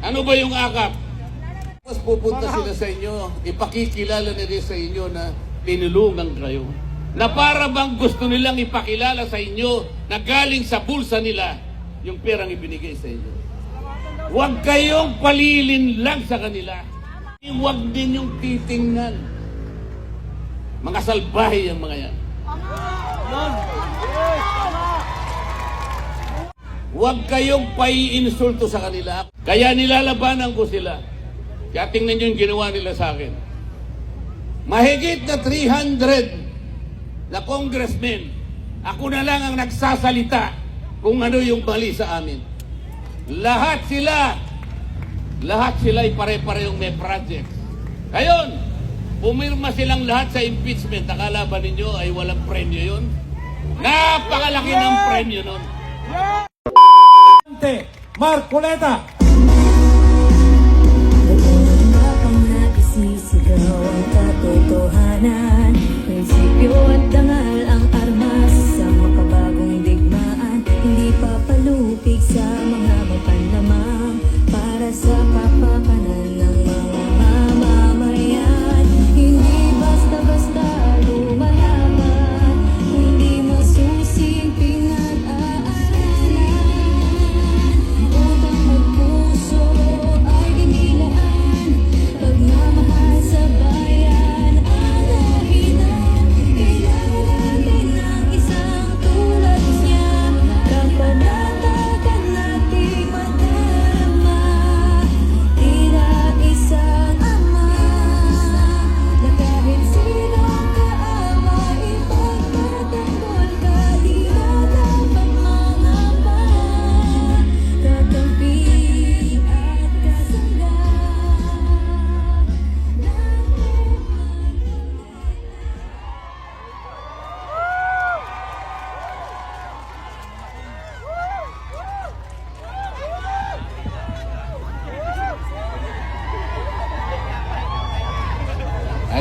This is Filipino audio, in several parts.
Ano ba yung akap? Mas pupunta sila sa inyo, ipakikilala nila sa inyo na tinulungan kayo. Na para bang gusto nilang ipakilala sa inyo na galing sa bulsa nila yung perang ibinigay sa inyo. Huwag kayong palilin lang sa kanila. Huwag din yung titingnan. Mga salbahe yung mga yan. Huwag kayong paiinsulto sa kanila. Kaya nilalabanan ko sila. Kaya tingnan nyo yung ginawa nila sa akin. Mahigit na 300 na congressmen, ako na lang ang nagsasalita kung ano yung mali sa amin. Lahat sila, lahat sila ay pare-parehong may project. Ngayon, pumirma silang lahat sa impeachment. Akala ba ninyo ay walang premyo yun? Napakalaki ng premyo nun. Marcoleta. Ang katotohanan Prinsipyo at dangal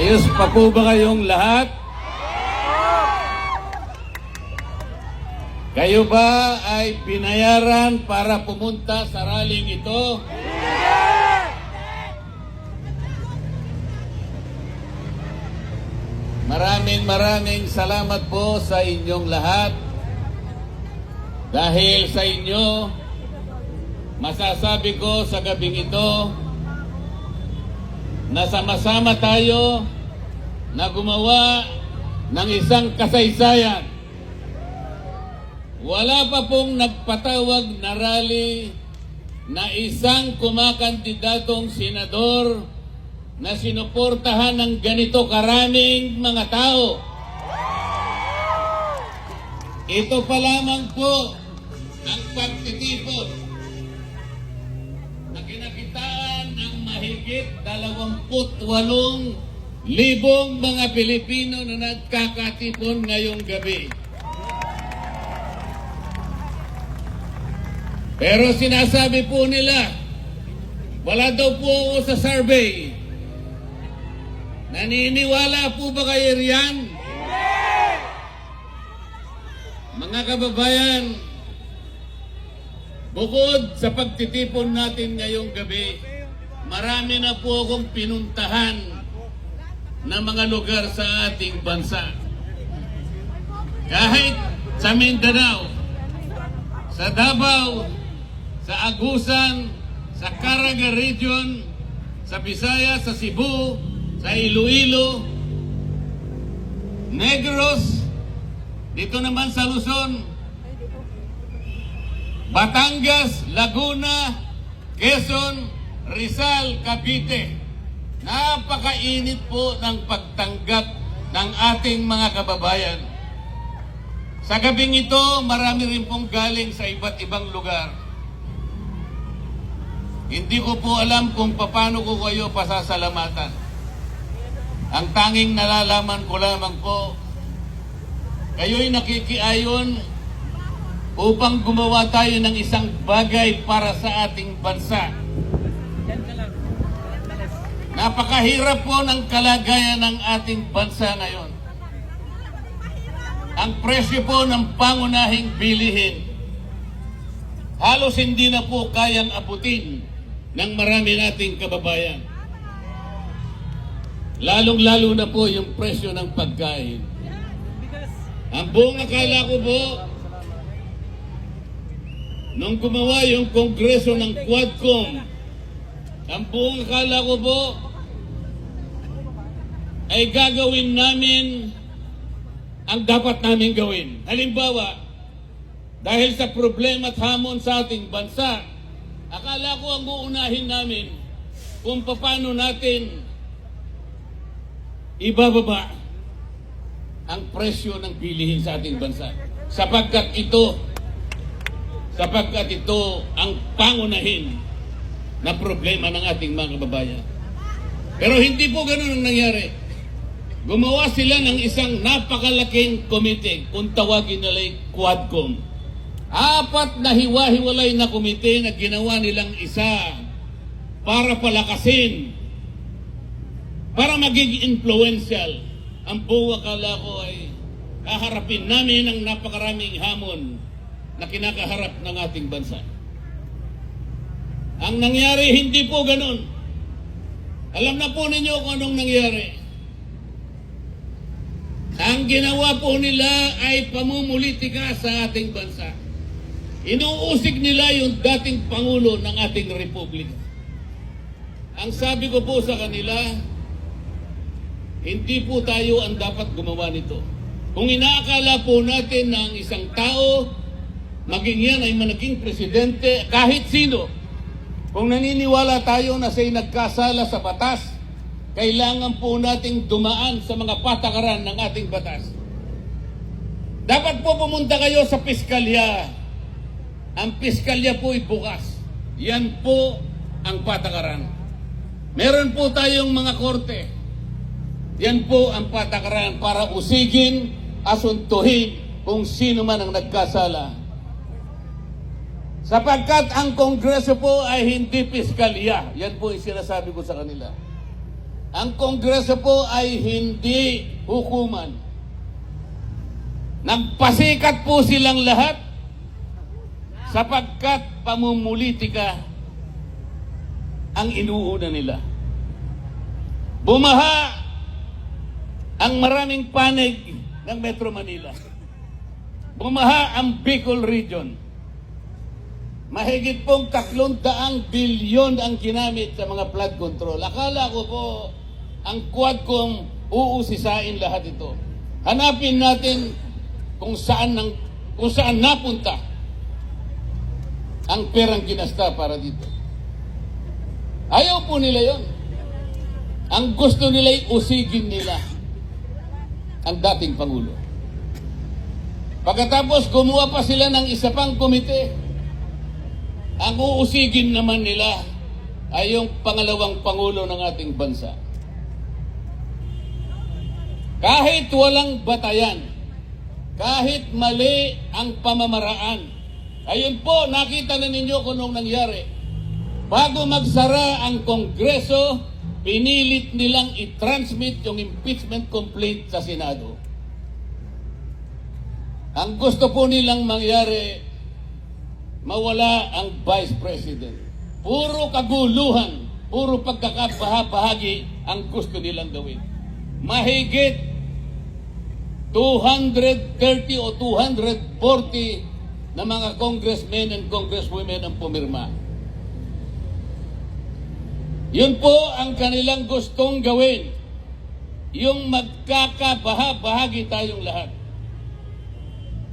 Ayos pa po ba kayong lahat? Kayo ba ay binayaran para pumunta sa rallying ito? Maraming maraming salamat po sa inyong lahat. Dahil sa inyo, masasabi ko sa gabing ito, na sama-sama tayo na gumawa ng isang kasaysayan. Wala pa pong nagpatawag na rally na isang kumakandidatong senador na sinuportahan ng ganito karaming mga tao. Ito pa lamang po ang pagtitipon na kinakitaan ng mahigit 28 libong mga Pilipino na nagkakatipon ngayong gabi. Pero sinasabi po nila, wala daw po ako sa survey. Naniniwala po ba kayo riyan? Mga kababayan, Bukod sa pagtitipon natin ngayong gabi, marami na po akong pinuntahan na mga lugar sa ating bansa. Kahit sa Mindanao, sa Davao, sa Agusan, sa Caraga Region, sa Visayas, sa Cebu, sa Iloilo, Negros, dito naman sa Luzon, Batangas, Laguna, Quezon, Rizal, Cavite. Napakainit po ng pagtanggap ng ating mga kababayan. Sa gabing ito, marami rin pong galing sa iba't ibang lugar. Hindi ko po alam kung paano ko kayo pasasalamatan. Ang tanging nalalaman ko lamang po, kayo'y nakikiayon upang gumawa tayo ng isang bagay para sa ating bansa. Napakahirap po ng kalagayan ng ating bansa ngayon. Ang presyo po ng pangunahing bilihin, halos hindi na po kayang abutin ng marami nating kababayan. Lalong-lalo na po yung presyo ng pagkain. Ang buong akala ko po, nung gumawa yung kongreso ng Quadcom, ang buong akala ko po, ay gagawin namin ang dapat namin gawin. Halimbawa, dahil sa problema at hamon sa ating bansa, akala ko ang uunahin namin kung paano natin ibababa ang presyo ng bilihin sa ating bansa. Sapagkat ito, sapagkat ito ang pangunahin na problema ng ating mga kababayan. Pero hindi po ganun ang nangyari. Gumawa sila ng isang napakalaking komite, kung tawagin nila Quadcom. Apat na hiwa-hiwalay na komite na ginawa nilang isa para palakasin, para maging influential. Ang buong akala ko ay kaharapin namin ang napakaraming hamon na kinakaharap ng ating bansa. Ang nangyari, hindi po ganun. Alam na po ninyo kung anong nangyari. Ang ginawa po nila ay pamumulitika sa ating bansa. Inuusig nila yung dating Pangulo ng ating Republika. Ang sabi ko po sa kanila, hindi po tayo ang dapat gumawa nito. Kung inaakala po natin na ang isang tao, maging yan ay managing presidente, kahit sino, kung naniniwala tayo na siya'y nagkasala sa batas, kailangan po nating dumaan sa mga patakaran ng ating batas. Dapat po pumunta kayo sa piskalya. Ang piskalya po ay bukas. Yan po ang patakaran. Meron po tayong mga korte. Yan po ang patakaran para usigin, asuntuhin kung sino man ang nagkasala. Sapagkat ang Kongreso po ay hindi piskalya. Yan po yung sinasabi ko sa kanila. Ang Kongreso po ay hindi hukuman. Nagpasikat po silang lahat sapagkat pamumulitika ang inuuna nila. Bumaha ang maraming panig ng Metro Manila. Bumaha ang Bicol Region. Mahigit pong tatlong daang bilyon ang ginamit sa mga flood control. Akala ko po ang Quadcom uusisain lahat ito. Hanapin natin kung saan nang kung saan napunta ang perang ginasta para dito. Ayaw po nila yon. Ang gusto nila ay usigin nila ang dating Pangulo. Pagkatapos gumawa pa sila ng isa pang komite, ang uusigin naman nila ay yung pangalawang Pangulo ng ating bansa. Kahit walang batayan, kahit mali ang pamamaraan, ayun po, nakita na ninyo kung anong nangyari. Bago magsara ang Kongreso, pinilit nilang i-transmit yung impeachment complaint sa Senado. Ang gusto po nilang mangyari, mawala ang Vice President. Puro kaguluhan, puro pagkakabahabahagi ang gusto nilang gawin. Mahigit 230 o 240 na mga congressmen and congresswomen ang pumirma. Yun po ang kanilang gustong gawin. Yung magkakabaha-bahagi tayong lahat.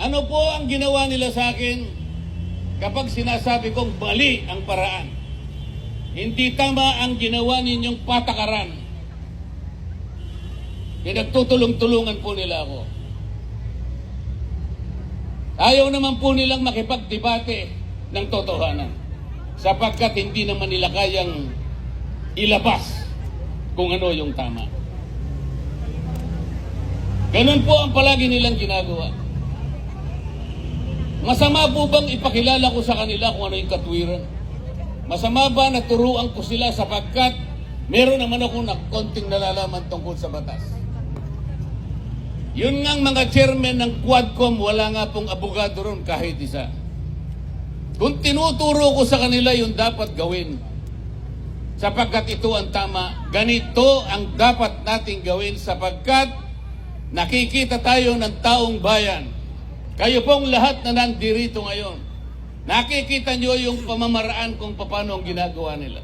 Ano po ang ginawa nila sa akin kapag sinasabi kong mali ang paraan? Hindi tama ang ginawa ninyong patakaran. Pinagtutulong-tulungan po nila ako. Ayaw naman po nilang makipagdebate ng totohanan sapagkat hindi naman nila kayang ilabas kung ano yung tama. Ganun po ang palagi nilang ginagawa. Masama po bang ipakilala ko sa kanila kung ano yung katwiran? Masama ba na turuan ko sila sapagkat meron naman ako na konting nalalaman tungkol sa batas? Yun nga ang mga chairman ng Quadcom, wala nga pong abogado ron kahit isa. Kung tinuturo ko sa kanila yung dapat gawin, sapagkat ito ang tama. Ganito ang dapat nating gawin sapagkat nakikita tayo ng taong bayan. Kayo pong lahat na nandirito ngayon, nakikita nyo yung pamamaraan kung paano ang ginagawa nila.